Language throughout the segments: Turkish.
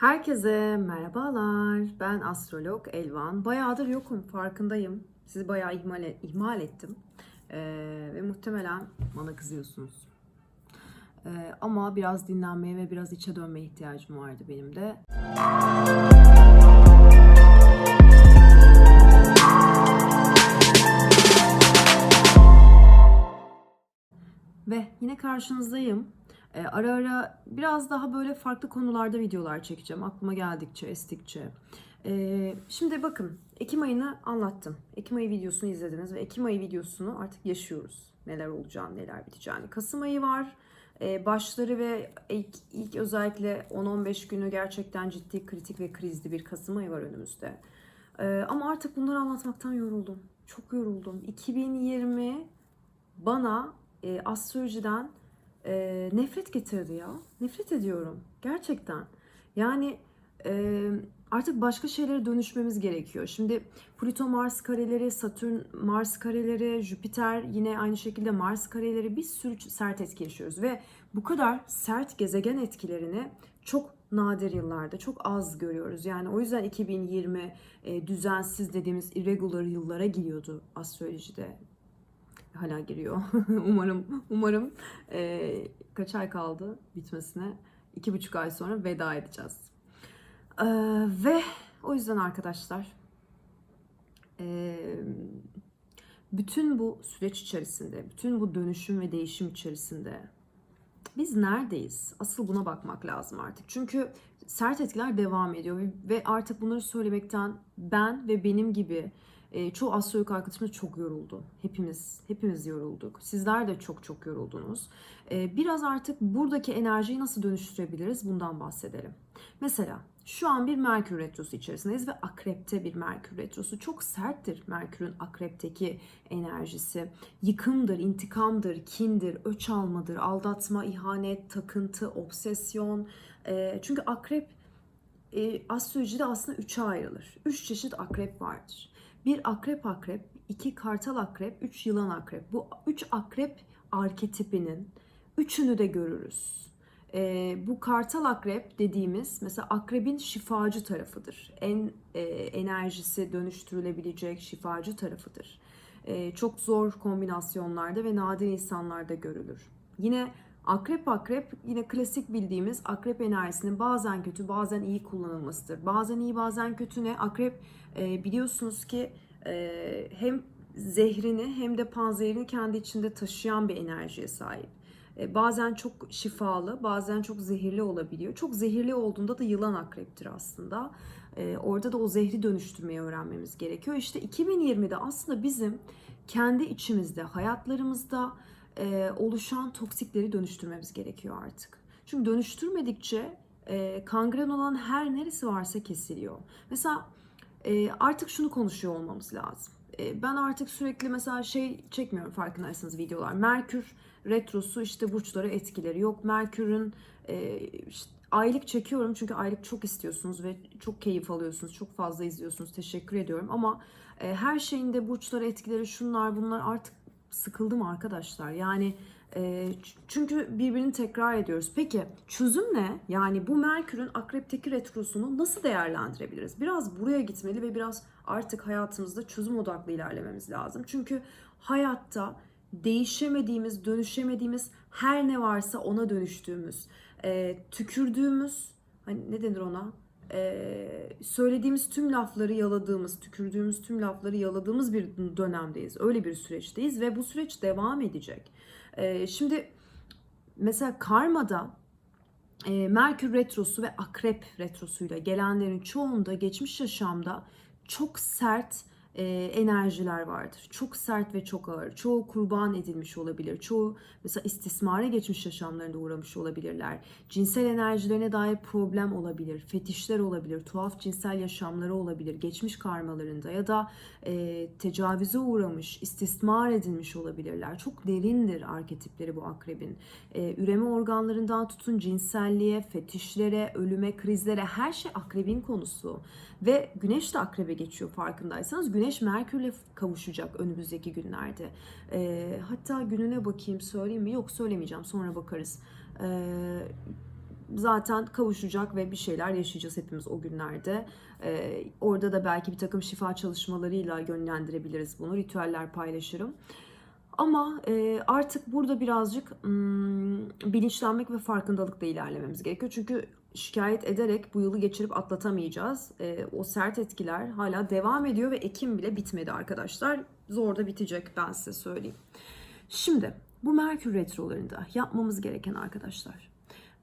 Herkese merhabalar. Ben astrolog Elvan. Bayağıdır yokum, farkındayım. Sizi bayağı ihmal, ihmal ettim. Ee, ve muhtemelen bana kızıyorsunuz. Ee, ama biraz dinlenmeye ve biraz içe dönmeye ihtiyacım vardı benim de. Ve yine karşınızdayım. Ee, ara ara biraz daha böyle farklı konularda videolar çekeceğim. Aklıma geldikçe, estikçe. Ee, şimdi bakın Ekim ayını anlattım. Ekim ayı videosunu izlediniz ve Ekim ayı videosunu artık yaşıyoruz. Neler olacağını, neler biteceğini. Kasım ayı var. Ee, başları ve ilk, ilk özellikle 10-15 günü gerçekten ciddi, kritik ve krizli bir Kasım ayı var önümüzde. Ee, ama artık bunları anlatmaktan yoruldum. Çok yoruldum. 2020 bana e, astrolojiden e, nefret getirdi ya. Nefret ediyorum. Gerçekten. Yani e, artık başka şeylere dönüşmemiz gerekiyor. Şimdi Plüto Mars kareleri, Satürn Mars kareleri, Jüpiter yine aynı şekilde Mars kareleri bir sürü sert etki yaşıyoruz ve bu kadar sert gezegen etkilerini çok nadir yıllarda çok az görüyoruz. Yani o yüzden 2020 e, düzensiz dediğimiz irregular yıllara giriyordu astrolojide hala giriyor. umarım umarım e, kaç ay kaldı bitmesine? iki buçuk ay sonra veda edeceğiz. E, ve o yüzden arkadaşlar e, bütün bu süreç içerisinde, bütün bu dönüşüm ve değişim içerisinde biz neredeyiz? Asıl buna bakmak lazım artık. Çünkü sert etkiler devam ediyor ve artık bunları söylemekten ben ve benim gibi e, çoğu astrolog arkadaşımız çok yoruldu. Hepimiz, hepimiz yorulduk. Sizler de çok çok yoruldunuz. E, biraz artık buradaki enerjiyi nasıl dönüştürebiliriz bundan bahsedelim. Mesela şu an bir Merkür Retrosu içerisindeyiz ve Akrep'te bir Merkür Retrosu. Çok serttir Merkür'ün Akrep'teki enerjisi. Yıkımdır, intikamdır, kindir, öç almadır, aldatma, ihanet, takıntı, obsesyon. E, çünkü Akrep e, astrolojide aslında üçe ayrılır. Üç çeşit akrep vardır. Bir akrep akrep, iki kartal akrep, üç yılan akrep. Bu üç akrep arketipinin üçünü de görürüz. Ee, bu kartal akrep dediğimiz mesela akrebin şifacı tarafıdır. En e, enerjisi dönüştürülebilecek şifacı tarafıdır. E, çok zor kombinasyonlarda ve nadir insanlarda görülür. Yine Akrep akrep yine klasik bildiğimiz akrep enerjisinin bazen kötü bazen iyi kullanılmasıdır. Bazen iyi bazen kötü ne? Akrep e, biliyorsunuz ki e, hem zehrini hem de panzehirini kendi içinde taşıyan bir enerjiye sahip. E, bazen çok şifalı bazen çok zehirli olabiliyor. Çok zehirli olduğunda da yılan akreptir aslında. E, orada da o zehri dönüştürmeyi öğrenmemiz gerekiyor. İşte 2020'de aslında bizim kendi içimizde, hayatlarımızda e, oluşan toksikleri dönüştürmemiz gerekiyor artık. Çünkü dönüştürmedikçe e, kangren olan her neresi varsa kesiliyor. Mesela e, artık şunu konuşuyor olmamız lazım. E, ben artık sürekli mesela şey çekmiyorum farkındaysanız videolar. Merkür retrosu işte burçlara etkileri yok. Merkür'ün e, işte aylık çekiyorum çünkü aylık çok istiyorsunuz ve çok keyif alıyorsunuz. Çok fazla izliyorsunuz. Teşekkür ediyorum ama e, her şeyin de burçlara etkileri şunlar bunlar artık sıkıldım arkadaşlar. Yani e, çünkü birbirini tekrar ediyoruz. Peki çözüm ne? Yani bu Merkür'ün akrepteki retrosunu nasıl değerlendirebiliriz? Biraz buraya gitmeli ve biraz artık hayatımızda çözüm odaklı ilerlememiz lazım. Çünkü hayatta değişemediğimiz, dönüşemediğimiz her ne varsa ona dönüştüğümüz, e, tükürdüğümüz, hani ne denir ona? Ee, söylediğimiz tüm lafları yaladığımız, tükürdüğümüz tüm lafları yaladığımız bir dönemdeyiz. Öyle bir süreçteyiz ve bu süreç devam edecek. Ee, şimdi mesela karmada e, Merkür retrosu ve Akrep retrosuyla gelenlerin çoğunda geçmiş yaşamda çok sert e, enerjiler vardır. Çok sert ve çok ağır. Çoğu kurban edilmiş olabilir. Çoğu mesela istismara geçmiş yaşamlarında uğramış olabilirler. Cinsel enerjilerine dair problem olabilir. Fetişler olabilir. Tuhaf cinsel yaşamları olabilir. Geçmiş karmalarında ya da e, tecavüze uğramış, istismar edilmiş olabilirler. Çok derindir arketipleri bu akrebin. E, üreme organlarından tutun cinselliğe, fetişlere, ölüme, krizlere her şey akrebin konusu. Ve güneş de akrebe geçiyor farkındaysanız. Güneş Merkür'le kavuşacak önümüzdeki günlerde. E, hatta gününe bakayım söyleyeyim mi? Yok söylemeyeceğim sonra bakarız. E, zaten kavuşacak ve bir şeyler yaşayacağız hepimiz o günlerde. Ee, orada da belki bir takım şifa çalışmalarıyla yönlendirebiliriz bunu. Ritüeller paylaşırım. Ama e, artık burada birazcık hmm, bilinçlenmek ve farkındalıkla ilerlememiz gerekiyor. Çünkü şikayet ederek bu yılı geçirip atlatamayacağız. E, o sert etkiler hala devam ediyor ve Ekim bile bitmedi arkadaşlar. Zor da bitecek ben size söyleyeyim. Şimdi bu Merkür retrolarında yapmamız gereken arkadaşlar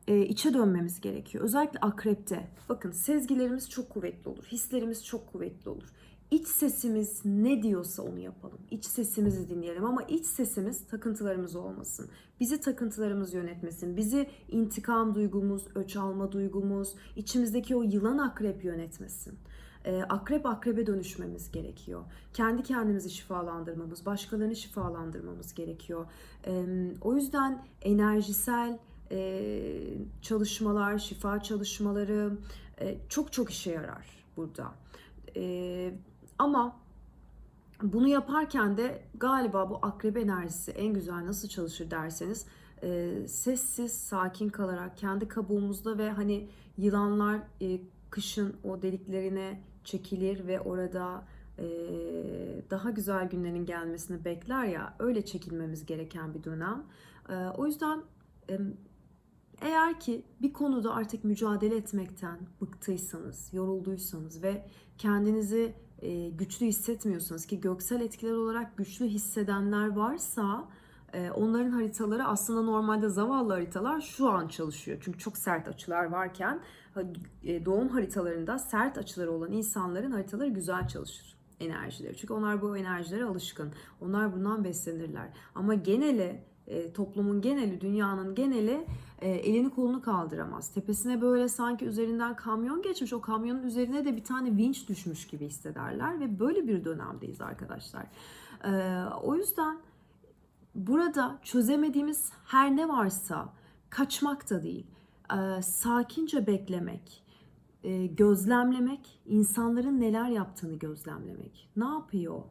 e, içe dönmemiz gerekiyor. Özellikle akrepte. Bakın sezgilerimiz çok kuvvetli olur. Hislerimiz çok kuvvetli olur. İç sesimiz ne diyorsa onu yapalım. İç sesimizi dinleyelim ama iç sesimiz takıntılarımız olmasın. Bizi takıntılarımız yönetmesin. Bizi intikam duygumuz, öç alma duygumuz, içimizdeki o yılan akrep yönetmesin. Ee, akrep akrebe dönüşmemiz gerekiyor. Kendi kendimizi şifalandırmamız, başkalarını şifalandırmamız gerekiyor. Ee, o yüzden enerjisel e, çalışmalar, şifa çalışmaları e, çok çok işe yarar burada. E, ama bunu yaparken de galiba bu akrep enerjisi en güzel nasıl çalışır derseniz e, sessiz, sakin kalarak kendi kabuğumuzda ve hani yılanlar e, kışın o deliklerine çekilir ve orada e, daha güzel günlerin gelmesini bekler ya öyle çekilmemiz gereken bir dönem. E, o yüzden e, eğer ki bir konuda artık mücadele etmekten bıktıysanız, yorulduysanız ve kendinizi e, güçlü hissetmiyorsanız ki göksel etkiler olarak güçlü hissedenler varsa e, onların haritaları aslında normalde zavallı haritalar şu an çalışıyor. Çünkü çok sert açılar varken e, doğum haritalarında sert açıları olan insanların haritaları güzel çalışır enerjileri. Çünkü onlar bu enerjilere alışkın. Onlar bundan beslenirler. Ama genele e, toplumun geneli, dünyanın geneli e, elini kolunu kaldıramaz. Tepesine böyle sanki üzerinden kamyon geçmiş, o kamyonun üzerine de bir tane vinç düşmüş gibi hissederler ve böyle bir dönemdeyiz arkadaşlar. E, o yüzden burada çözemediğimiz her ne varsa kaçmak da değil, e, sakince beklemek, e, gözlemlemek, insanların neler yaptığını gözlemlemek. Ne yapıyor?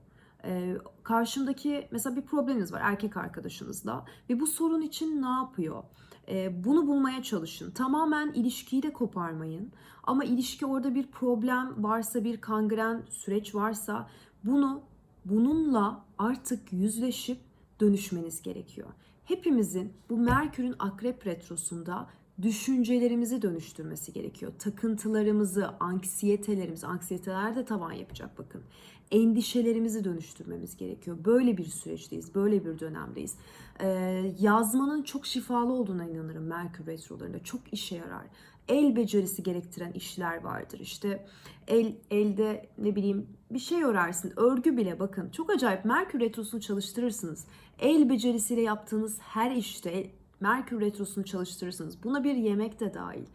Ee, karşımdaki mesela bir probleminiz var erkek arkadaşınızla ve bu sorun için ne yapıyor? Ee, bunu bulmaya çalışın. Tamamen ilişkiyi de koparmayın. Ama ilişki orada bir problem varsa, bir kangren süreç varsa bunu bununla artık yüzleşip dönüşmeniz gerekiyor. Hepimizin bu Merkür'ün Akrep retrosunda düşüncelerimizi dönüştürmesi gerekiyor. Takıntılarımızı, anksiyetelerimizi, anksiyeteler de tavan yapacak bakın. Endişelerimizi dönüştürmemiz gerekiyor. Böyle bir süreçteyiz, böyle bir dönemdeyiz. Ee, yazmanın çok şifalı olduğuna inanırım Merkür retrolarında. Çok işe yarar. El becerisi gerektiren işler vardır. İşte el elde ne bileyim bir şey örersiniz. Örgü bile bakın çok acayip Merkür retrosunu çalıştırırsınız. El becerisiyle yaptığınız her işte Merkür Retrosu'nu çalıştırırsınız. Buna bir yemek de dahil,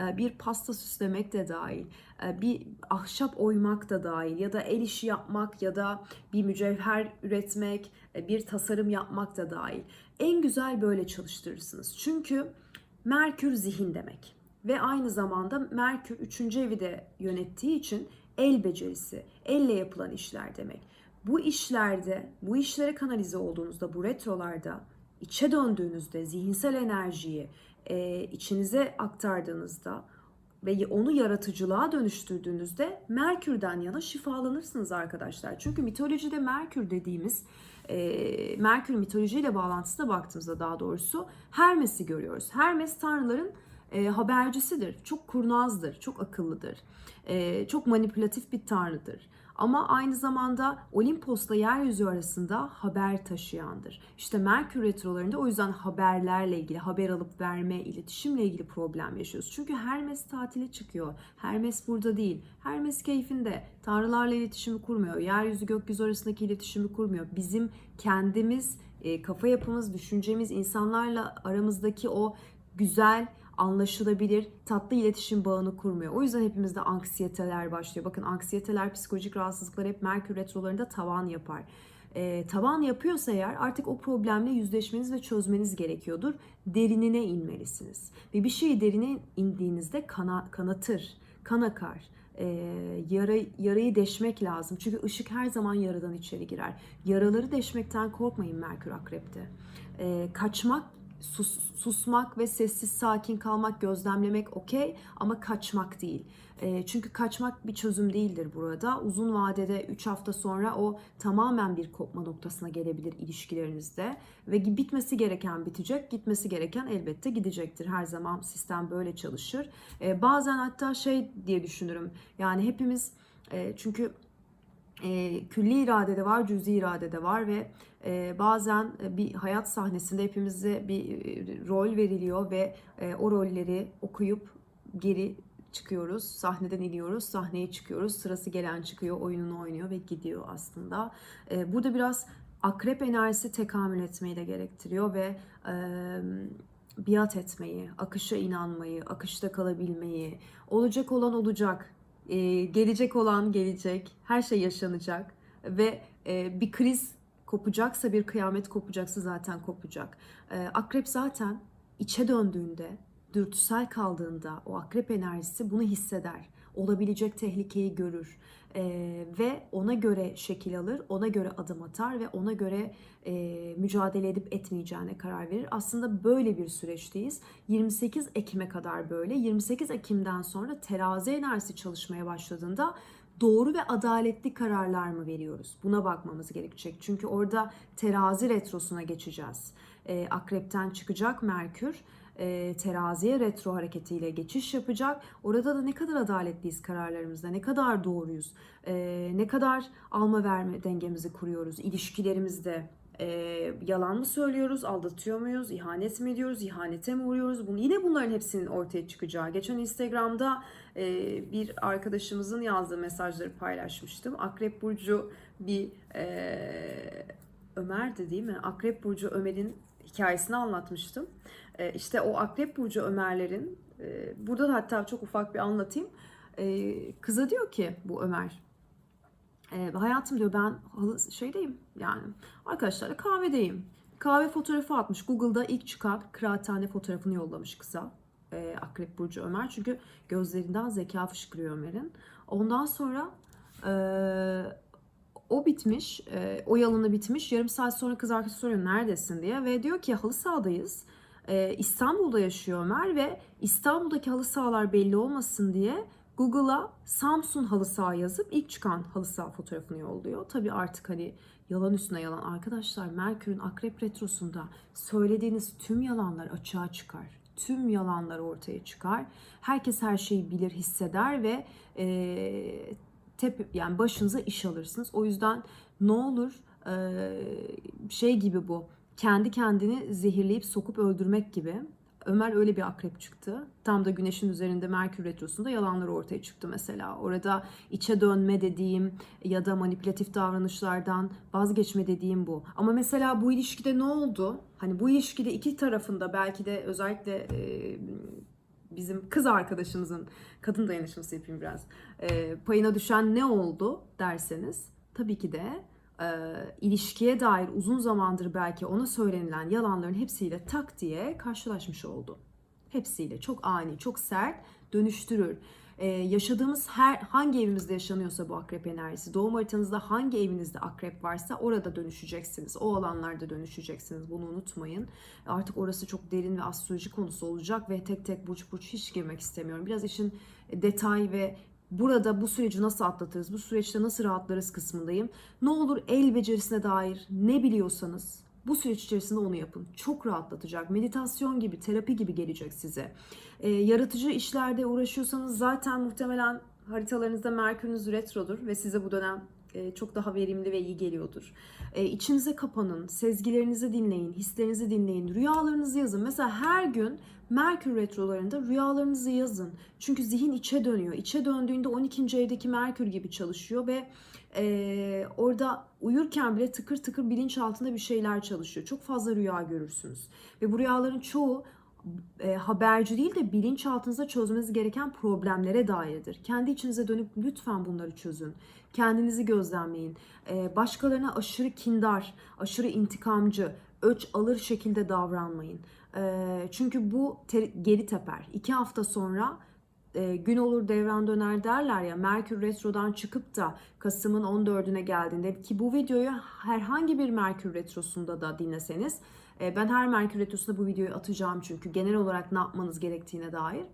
e, bir pasta süslemek de dahil, e, bir ahşap oymak da dahil ya da el işi yapmak ya da bir mücevher üretmek, e, bir tasarım yapmak da dahil. En güzel böyle çalıştırırsınız. Çünkü Merkür zihin demek ve aynı zamanda Merkür 3. evi de yönettiği için el becerisi, elle yapılan işler demek. Bu işlerde, bu işlere kanalize olduğunuzda, bu retrolarda içe döndüğünüzde, zihinsel enerjiyi e, içinize aktardığınızda ve onu yaratıcılığa dönüştürdüğünüzde Merkür'den yana şifalanırsınız arkadaşlar. Çünkü mitolojide Merkür dediğimiz e, Merkür mitolojiyle bağlantısına baktığımızda daha doğrusu Hermes'i görüyoruz. Hermes tanrıların e, habercisidir. Çok kurnazdır, çok akıllıdır. E, çok manipülatif bir tanrıdır. Ama aynı zamanda Olimpos'la yeryüzü arasında haber taşıyandır. İşte Merkür retrolarında o yüzden haberlerle ilgili, haber alıp verme, iletişimle ilgili problem yaşıyoruz. Çünkü Hermes tatile çıkıyor. Hermes burada değil. Hermes keyfinde. Tanrılarla iletişimi kurmuyor. Yeryüzü gökyüzü arasındaki iletişimi kurmuyor. Bizim kendimiz, e, kafa yapımız, düşüncemiz, insanlarla aramızdaki o güzel anlaşılabilir, tatlı iletişim bağını kurmuyor. O yüzden hepimizde anksiyeteler başlıyor. Bakın anksiyeteler, psikolojik rahatsızlıklar hep Merkür retrolarında tavan yapar. E, tavan yapıyorsa eğer artık o problemle yüzleşmeniz ve çözmeniz gerekiyordur. Derinine inmelisiniz. Ve bir şeyi derine indiğinizde kana, kanatır, kan akar. E, yara, yarayı deşmek lazım. Çünkü ışık her zaman yaradan içeri girer. Yaraları deşmekten korkmayın Merkür Akrep'te. E, kaçmak sus- susmak ve sessiz sakin kalmak, gözlemlemek okey ama kaçmak değil. E, çünkü kaçmak bir çözüm değildir burada. Uzun vadede 3 hafta sonra o tamamen bir kopma noktasına gelebilir ilişkilerinizde ve bitmesi gereken bitecek, gitmesi gereken elbette gidecektir. Her zaman sistem böyle çalışır. E, bazen hatta şey diye düşünürüm. Yani hepimiz e, çünkü e, külli iradede var, cüzi iradede var ve bazen bir hayat sahnesinde hepimize bir e, rol veriliyor ve e, o rolleri okuyup geri çıkıyoruz. Sahneden iniyoruz, sahneye çıkıyoruz. Sırası gelen çıkıyor, oyununu oynuyor ve gidiyor aslında. E, burada biraz akrep enerjisi tekamül etmeyi de gerektiriyor ve e, biat etmeyi, akışa inanmayı, akışta kalabilmeyi, olacak olan olacak, e, gelecek olan gelecek, her şey yaşanacak ve e, bir kriz kopacaksa, bir kıyamet kopacaksa zaten kopacak. E, akrep zaten içe döndüğünde, dürtüsel kaldığında o akrep enerjisi bunu hisseder. Olabilecek tehlikeyi görür E, ve ona göre şekil alır, ona göre adım atar ve ona göre e, mücadele edip etmeyeceğine karar verir. Aslında böyle bir süreçteyiz. 28 Ekim'e kadar böyle. 28 Ekim'den sonra terazi enerjisi çalışmaya başladığında doğru ve adaletli kararlar mı veriyoruz? Buna bakmamız gerekecek. Çünkü orada terazi retrosuna geçeceğiz. E, akrepten çıkacak Merkür e, teraziye retro hareketiyle geçiş yapacak. Orada da ne kadar adaletliyiz kararlarımızda, ne kadar doğruyuz, e, ne kadar alma verme dengemizi kuruyoruz ilişkilerimizde. E, yalan mı söylüyoruz, aldatıyor muyuz, ihanet mi ediyoruz, ihanete mi uğruyoruz? Bunu, yine bunların hepsinin ortaya çıkacağı. Geçen Instagram'da e, bir arkadaşımızın yazdığı mesajları paylaşmıştım. Akrep Burcu bir e, Ömer'di değil mi? Akrep Burcu Ömer'in hikayesini anlatmıştım. E, işte o Akrep Burcu Ömerlerin, e, burada da hatta çok ufak bir anlatayım. E, kıza diyor ki bu Ömer, e, hayatım diyor ben şeydeyim yani arkadaşlarla kahvedeyim. Kahve fotoğrafı atmış. Google'da ilk çıkan kıraathane fotoğrafını yollamış kıza. E, Akrep Burcu Ömer. Çünkü gözlerinden zeka fışkırıyor Ömer'in. Ondan sonra e, o bitmiş. E, o yalanı bitmiş. Yarım saat sonra kız arkadaşı soruyor neredesin diye. Ve diyor ki halı sahadayız. E, İstanbul'da yaşıyor Ömer ve İstanbul'daki halı sahalar belli olmasın diye Google'a Samsun halı saha yazıp ilk çıkan halı saha fotoğrafını yolluyor. Tabii artık hani yalan üstüne yalan. Arkadaşlar Merkür'ün akrep retrosunda söylediğiniz tüm yalanlar açığa çıkar. Tüm yalanlar ortaya çıkar. Herkes her şeyi bilir, hisseder ve e, tep yani başınıza iş alırsınız. O yüzden ne olur e, şey gibi bu. Kendi kendini zehirleyip sokup öldürmek gibi. Ömer öyle bir akrep çıktı. Tam da güneşin üzerinde Merkür Retrosu'nda yalanlar ortaya çıktı mesela. Orada içe dönme dediğim ya da manipülatif davranışlardan vazgeçme dediğim bu. Ama mesela bu ilişkide ne oldu? Hani bu ilişkide iki tarafında belki de özellikle e, bizim kız arkadaşımızın kadın dayanışması yapayım biraz. E, payına düşen ne oldu derseniz tabii ki de e, ilişkiye dair uzun zamandır belki ona söylenilen yalanların hepsiyle tak diye karşılaşmış oldu. Hepsiyle çok ani, çok sert dönüştürür. Ee, yaşadığımız her hangi evimizde yaşanıyorsa bu akrep enerjisi, doğum haritanızda hangi evinizde akrep varsa orada dönüşeceksiniz. O alanlarda dönüşeceksiniz. Bunu unutmayın. Artık orası çok derin ve astroloji konusu olacak ve tek tek burç burç hiç girmek istemiyorum. Biraz işin detay ve burada bu süreci nasıl atlatırız, bu süreçte nasıl rahatlarız kısmındayım. Ne olur el becerisine dair ne biliyorsanız bu süreç içerisinde onu yapın. Çok rahatlatacak. Meditasyon gibi, terapi gibi gelecek size. Ee, yaratıcı işlerde uğraşıyorsanız zaten muhtemelen haritalarınızda Merkür'ünüz retrodur ve size bu dönem e, çok daha verimli ve iyi geliyordur. E, içinize kapanın, sezgilerinizi dinleyin, hislerinizi dinleyin, rüyalarınızı yazın. Mesela her gün Merkür retrolarında rüyalarınızı yazın. Çünkü zihin içe dönüyor. İçe döndüğünde 12. evdeki Merkür gibi çalışıyor ve e, orada uyurken bile tıkır tıkır bilinç altında bir şeyler çalışıyor. Çok fazla rüya görürsünüz. Ve bu rüyaların çoğu e, haberci değil de bilinçaltınızda çözmeniz gereken problemlere dairdir. Kendi içinize dönüp lütfen bunları çözün. Kendinizi gözlemleyin. E, başkalarına aşırı kindar, aşırı intikamcı, öç alır şekilde davranmayın. E, çünkü bu te- geri teper. İki hafta sonra e, gün olur devran döner derler ya Merkür Retro'dan çıkıp da Kasım'ın 14'üne geldiğinde ki bu videoyu herhangi bir Merkür Retrosu'nda da dinleseniz ben her Merkür Retrosu'nda bu videoyu atacağım çünkü genel olarak ne yapmanız gerektiğine dair.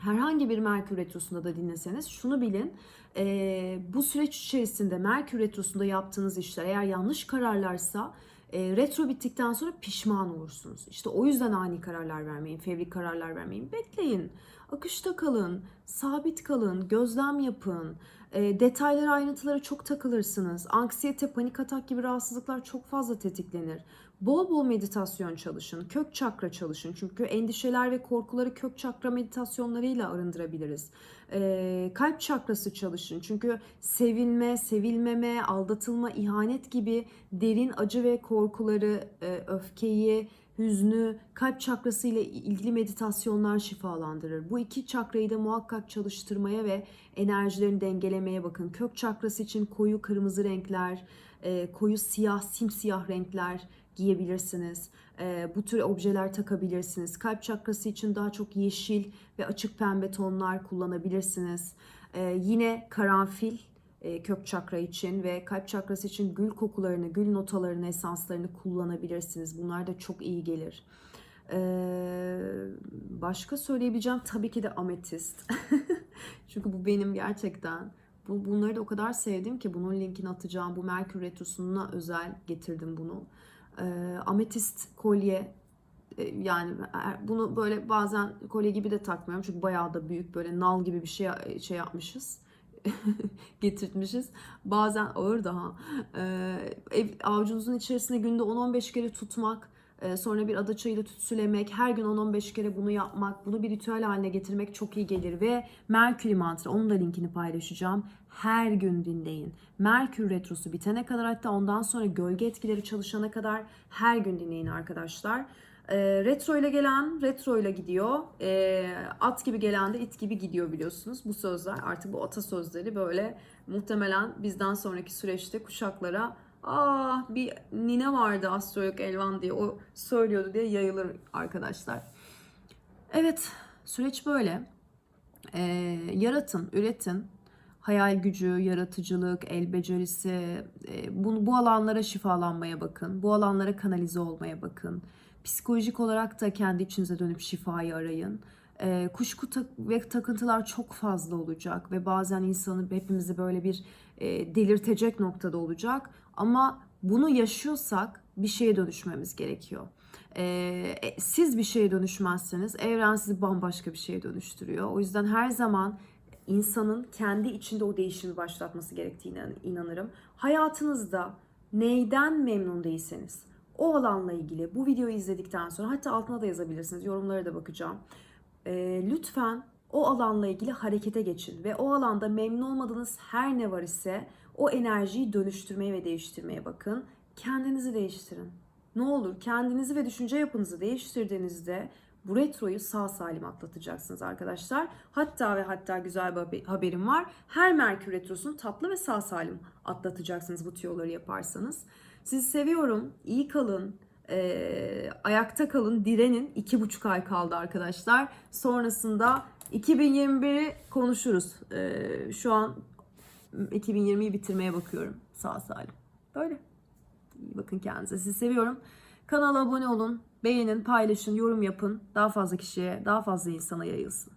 Herhangi bir Merkür Retrosu'nda da dinleseniz şunu bilin. e, bu süreç içerisinde Merkür Retrosu'nda yaptığınız işler eğer yanlış kararlarsa e, retro bittikten sonra pişman olursunuz. İşte o yüzden ani kararlar vermeyin, fevri kararlar vermeyin. Bekleyin, akışta kalın, sabit kalın, gözlem yapın. E, detaylara, ayrıntılara çok takılırsınız. Anksiyete, panik atak gibi rahatsızlıklar çok fazla tetiklenir. Bol bol meditasyon çalışın, kök çakra çalışın. Çünkü endişeler ve korkuları kök çakra meditasyonlarıyla arındırabiliriz. Ee, kalp çakrası çalışın. Çünkü sevilme, sevilmeme, aldatılma, ihanet gibi derin acı ve korkuları, e, öfkeyi, hüznü, kalp çakrası ile ilgili meditasyonlar şifalandırır. Bu iki çakrayı da muhakkak çalıştırmaya ve enerjilerini dengelemeye bakın. Kök çakrası için koyu kırmızı renkler, e, koyu siyah, simsiyah renkler giyebilirsiniz. E, bu tür objeler takabilirsiniz. Kalp çakrası için daha çok yeşil ve açık pembe tonlar kullanabilirsiniz. E, yine karanfil kök çakra için ve kalp çakrası için gül kokularını, gül notalarını, esanslarını kullanabilirsiniz. Bunlar da çok iyi gelir. Ee, başka söyleyebileceğim tabii ki de ametist. Çünkü bu benim gerçekten bu bunları da o kadar sevdim ki bunun linkini atacağım. Bu Merkür Retrosu'na özel getirdim bunu. Ee, ametist kolye e, yani er- bunu böyle bazen kolye gibi de takmıyorum çünkü bayağı da büyük böyle nal gibi bir şey şey yapmışız getirtmişiz. Bazen ağır daha. Ee, ev, avucunuzun içerisinde günde 10-15 kere tutmak, e, sonra bir adaçayıyla tütsülemek, her gün 10-15 kere bunu yapmak, bunu bir ritüel haline getirmek çok iyi gelir. Ve Merkür mantra, onun da linkini paylaşacağım. Her gün dinleyin. Merkür retrosu bitene kadar hatta ondan sonra gölge etkileri çalışana kadar her gün dinleyin arkadaşlar. E, retro ile gelen retro ile gidiyor. E, at gibi gelen de it gibi gidiyor biliyorsunuz. Bu sözler artık bu atasözleri böyle muhtemelen bizden sonraki süreçte kuşaklara ah bir nine vardı astrolog Elvan diye o söylüyordu diye yayılır arkadaşlar. Evet süreç böyle. E, yaratın, üretin. Hayal gücü, yaratıcılık, el becerisi, e, bu, bu alanlara şifalanmaya bakın. Bu alanlara kanalize olmaya bakın. Psikolojik olarak da kendi içinize dönüp şifayı arayın. E, kuşku tak- ve takıntılar çok fazla olacak ve bazen insanı hepimizi böyle bir e, delirtecek noktada olacak. Ama bunu yaşıyorsak bir şeye dönüşmemiz gerekiyor. E, e, siz bir şeye dönüşmezseniz evren sizi bambaşka bir şeye dönüştürüyor. O yüzden her zaman insanın kendi içinde o değişimi başlatması gerektiğine inanırım. Hayatınızda neyden memnun değilseniz o alanla ilgili bu videoyu izledikten sonra hatta altına da yazabilirsiniz yorumlara da bakacağım. Ee, lütfen o alanla ilgili harekete geçin ve o alanda memnun olmadığınız her ne var ise o enerjiyi dönüştürmeye ve değiştirmeye bakın. Kendinizi değiştirin. Ne olur kendinizi ve düşünce yapınızı değiştirdiğinizde bu retroyu sağ salim atlatacaksınız arkadaşlar. Hatta ve hatta güzel bir haber- haberim var. Her Merkür Retrosu'nu tatlı ve sağ salim atlatacaksınız bu tüyoları yaparsanız. Sizi seviyorum. İyi kalın. Ee, ayakta kalın. Direnin. iki buçuk ay kaldı arkadaşlar. Sonrasında 2021'i konuşuruz. Ee, şu an 2020'yi bitirmeye bakıyorum. Sağ salim. Böyle. İyi bakın kendinize. Sizi seviyorum. Kanala abone olun. Beğenin, paylaşın, yorum yapın. Daha fazla kişiye, daha fazla insana yayılsın.